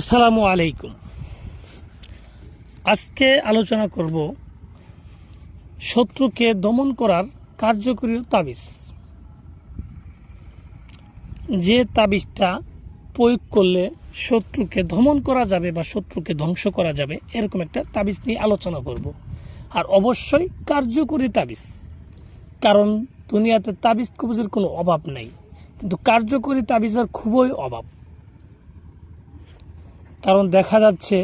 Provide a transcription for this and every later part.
আসসালামু আলাইকুম। আজকে আলোচনা করব শত্রুকে দমন করার কার্যকরী তাবিজ। যে তাবিজটা প্রয়োগ করলে শত্রুকে দমন করা যাবে বা শত্রুকে ধ্বংস করা যাবে, এরকম একটা তাবিজ নিয়ে আলোচনা করব। আর অবশ্যই কার্যকরী তাবিজ। কারণ দুনিয়াতে তাবিজ কবজের কোনো অভাব নাই, কিন্তু কার্যকরী তাবিজের খুবই অভাব। কারণ দেখা যাচ্ছে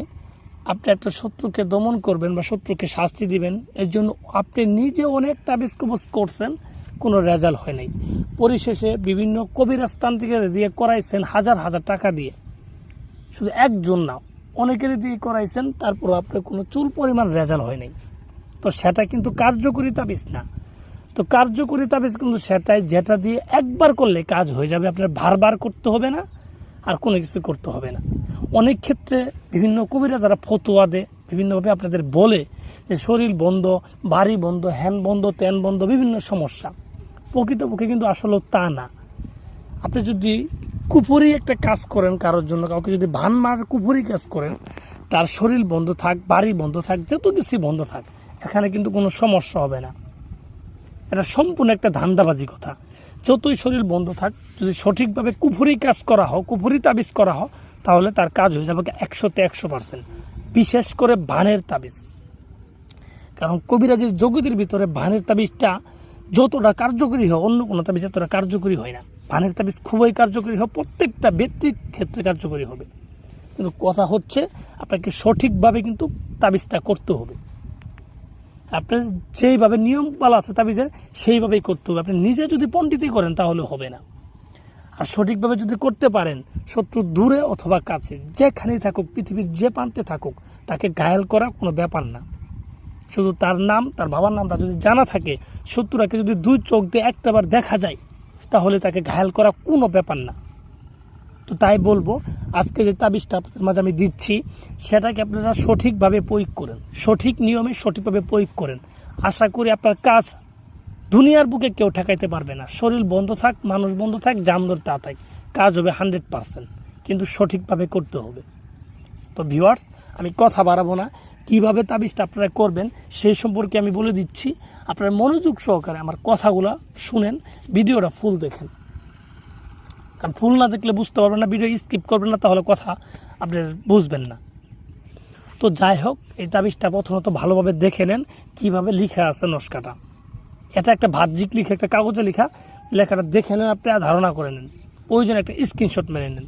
আপনি একটা শত্রুকে দমন করবেন বা শত্রুকে শাস্তি দিবেন, এর জন্য আপনি নিজে অনেক তাবিজ কবজ করছেন, কোনো রেজাল্ট হয় নাই। পরিশেষে বিভিন্ন কবিরাস্তান থেকে দিয়ে করাইছেন হাজার হাজার টাকা দিয়ে। শুধু একজন না অনেকেরই দিয়ে করাইছেন তারপর আপনার কোনো চুল পরিমাণ রেজাল্ট হয় নাই। তো সেটা কিন্তু কার্যকরী তাবিজ না। তো কার্যকরী তাবিজ কিন্তু সেটাই, যেটা দিয়ে একবার করলে কাজ হয়ে যাবে, আপনার বারবার করতে হবে না। আর কোনো কিছু করতে হবে না। অনেক ক্ষেত্রে বিভিন্ন কবিরা যারা ফতোয়া দেয়, বিভিন্নভাবে আপনাদের বলে যে শরীর বন্ধ, বাড়ি বন্ধ, হ্যান বন্ধ, ত্যান বন্ধ, বিভিন্ন সমস্যা। প্রকৃতপক্ষে কিন্তু আসলে তা না। আপনি যদি কুপুরি একটা কাজ করেন কারোর জন্য, কাউকে যদি ভান মার কুপুরি কাজ করেন, তার শরীর বন্ধ থাক, বাড়ি বন্ধ থাক, যত কিছু বন্ধ থাক, এখানে কিন্তু কোনো সমস্যা হবে না। এটা সম্পূর্ণ একটা ধান্দাবাজি কথা। যতই শরীর বন্ধ থাক, যদি সঠিকভাবে কুফুরি কাজ করা হয় কুফুরি তাবিজ করা হয় তাহলে তার কাজ হয়ে যাবে একশোতে একশো পার্সেন্ট বিশেষ করে বানের তাবিজ। কারণ কবিরাজের জগতের ভিতরে বানের তাবিজটা যতটা কার্যকরী হয় অন্য কোনো তাবিজ এতটা কার্যকরী হয় না। বানের তাবিজ খুবই কার্যকরী হয় প্রত্যেকটা ব্যক্তির ক্ষেত্রে কার্যকরী হবে। কিন্তু কথা হচ্ছে, আপনাকে সঠিকভাবে কিন্তু তাবিজটা করতে হবে। আপনার যেইভাবে নিয়ম পালা আছে, তাবিজের সেইভাবেই করতে হবে। আপনি নিজে যদি পণ্ডিতই করেন, তাহলে হবে না। আর সঠিকভাবে যদি করতে পারেন, শত্রু দূরে অথবা কাছে, যেখানেই থাকুক, পৃথিবীর যে প্রান্তে থাকুক, তাকে ঘায়াল করা কোনো ব্যাপার না। শুধু তার নাম, তার বাবার নামটা যদি জানা থাকে শত্রুরাকে যদি দুই চোখ দিয়ে একটাবার দেখা যায়, তাহলে তাকে ঘায়াল করা কোনো ব্যাপার না। তো তাই বলব, আজকে যে তাবিজটা আপনাদের মাঝে আমি দিচ্ছি, সেটাকে আপনারা সঠিকভাবে প্রয়োগ করেন। সঠিক নিয়মে সঠিকভাবে প্রয়োগ করেন। আশা করি আপনার কাজ দুনিয়ার বুকে কেউ ঠেকাইতে পারবে না। শরীর বন্ধ থাক, মানুষ বন্ধ থাক জামদর তা থাক, কাজ হবে হান্ড্রেড পারসেন্ট। কিন্তু সঠিকভাবে করতে হবে। তো ভিউয়ার্স, আমি কথা বাড়াবো না। কীভাবে তাবিজটা আপনারা করবেন, সেই সম্পর্কে আমি বলে দিচ্ছি। আপনারা মনোযোগ সহকারে আমার কথাগুলো শুনেন, ভিডিওটা ফুল দেখেন। কারণ ফুল না দেখলে বুঝতে পারবেন না ভিডিও স্কিপ করবেন না, তাহলে কথা আপনি বুঝবেন না। তো যাই হোক, এই তাবিজটা প্রথমত ভালোভাবে দেখে নেন, কীভাবে লিখা আছে নস্কাটা। এটা একটা বাহ্যিক লিখে, একটা কাগজে লেখা। লেখাটা দেখে নেন আপনি ধারণা করে নেন। প্রয়োজন একটা স্ক্রিনশট মেরে নেন।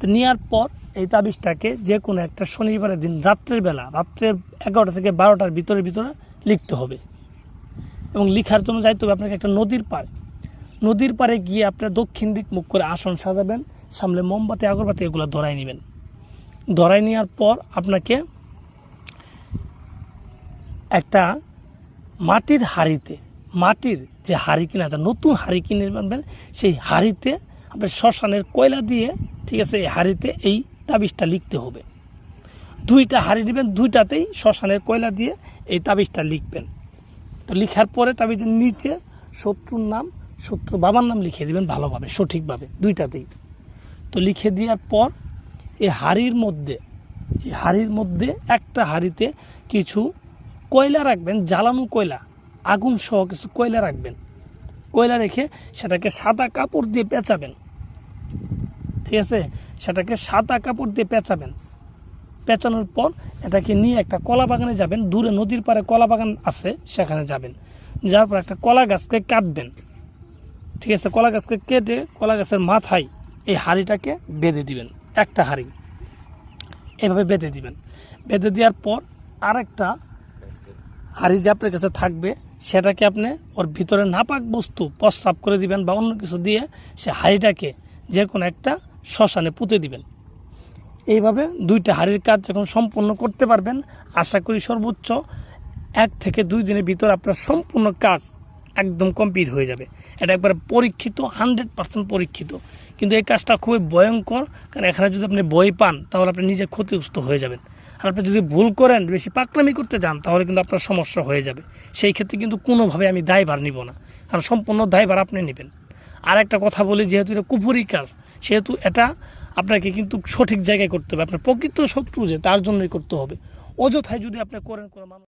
তো নেওয়ার পর এই তাবিজটাকে যে কোনো একটা শনিবারের দিন, রাত্রের বেলা রাত্রে এগারোটা থেকে বারোটার ভিতরে ভিতরে লিখতে হবে। এবং লিখার জন্য যাইতে হবে আপনাকে একটা নদীর পাড়ে। নদীর পাড়ে গিয়ে আপনার দক্ষিণ দিক মুখ করে আসন সাজাবেন, সামনে মোমবাতি, আগরবাতি এগুলো ধরাই নেবেন। ধরাই নেওয়ার পর আপনাকে একটা মাটির হাড়িতে, মাটির যে হাড়ি কিনা আছে, নতুন হাড়ি কিনে আনবেন, সেই হাড়িতে আপনার শ্মশানের কয়লা দিয়ে, ঠিক আছে, এই হাড়িতে এই তাবিজটা লিখতে হবে। দুইটা হাড়ি নেবেন, দুইটাতেই শ্মশানের কয়লা দিয়ে এই তাবিজটা লিখবেন। তো লিখার পরে তাবিজের নিচে শত্রুর নাম শত্রু বাবার নাম লিখে দিবেন ভালোভাবে, সঠিকভাবে, দুইটাতেই। তো লিখে দেওয়ার পর এই হাড়ির মধ্যে এই হাড়ির মধ্যে একটা হাড়িতে কিছু কয়লা রাখবেন, জ্বালানো কয়লা, আগুন সহ কিছু কয়লা রাখবেন। কয়লা রেখে সেটাকে সাদা কাপড় দিয়ে পেঁচাবেন। ঠিক আছে? সেটাকে সাদা কাপড় দিয়ে পেঁচাবেন। পেঁচানোর পর এটাকে নিয়ে একটা কলা বাগানে যাবেন, দূরে নদীর পাড়ে কলা বাগান আছে, সেখানে যাবেন। যাওয়ার পর একটা কলা গাছকে কাটবেন। ঠিক আছে, কলা গাছকে কেটে কলা গাছের মাথায় এই হাঁড়িটাকে বেঁধে দিবেন, একটা হাঁড়ি। এভাবে বেঁধে দিবেন। বেঁধে দেওয়ার পর আরেকটা হাঁড়ি যে আপনার কাছে থাকবে, সেটাকে আপনি ওর ভিতরে নাপাক বস্তু প্রস্রাব করে দিবেন বা অন্য কিছু দিয়ে সে হাঁড়িটাকে যে কোনো একটা শ্মশানে পুঁতে দিবেন। এইভাবে দুইটা হাড়ির কাজ যখন সম্পূর্ণ করতে পারবেন, আশা করি সর্বোচ্চ এক থেকে দুই দিনের ভিতর আপনার সম্পূর্ণ কাজ একদম কমপ্লিট হয়ে যাবে। এটা একবারে পরীক্ষিত হান্ড্রেড পার্সেন্ট পরীক্ষিত। কিন্তু এই কাজটা খুবই ভয়ঙ্কর, কারণ এখানে যদি আপনি বই পান, তাহলে আপনি নিজে ক্ষতিগ্রস্ত হয়ে যাবেন। আর আপনি যদি ভুল করেন, বেশি পাকলামি করতে যান, তাহলে কিন্তু আপনার সমস্যা হয়ে যাবে। সেই ক্ষেত্রে কিন্তু কোনোভাবে আমি দায়ভার নিব না, কারণ সম্পূর্ণ দায়ভার আপনি নেবেন। আর একটা কথা বলি, যেহেতু এটা কুপুরি কাজ, সেহেতু এটা আপনাকে কিন্তু সঠিক জায়গায় করতে হবে। আপনার প্রকৃত শত্রু যে, তার জন্যই করতে হবে। অযথায় যদি আপনি করেন কোনো মানুষ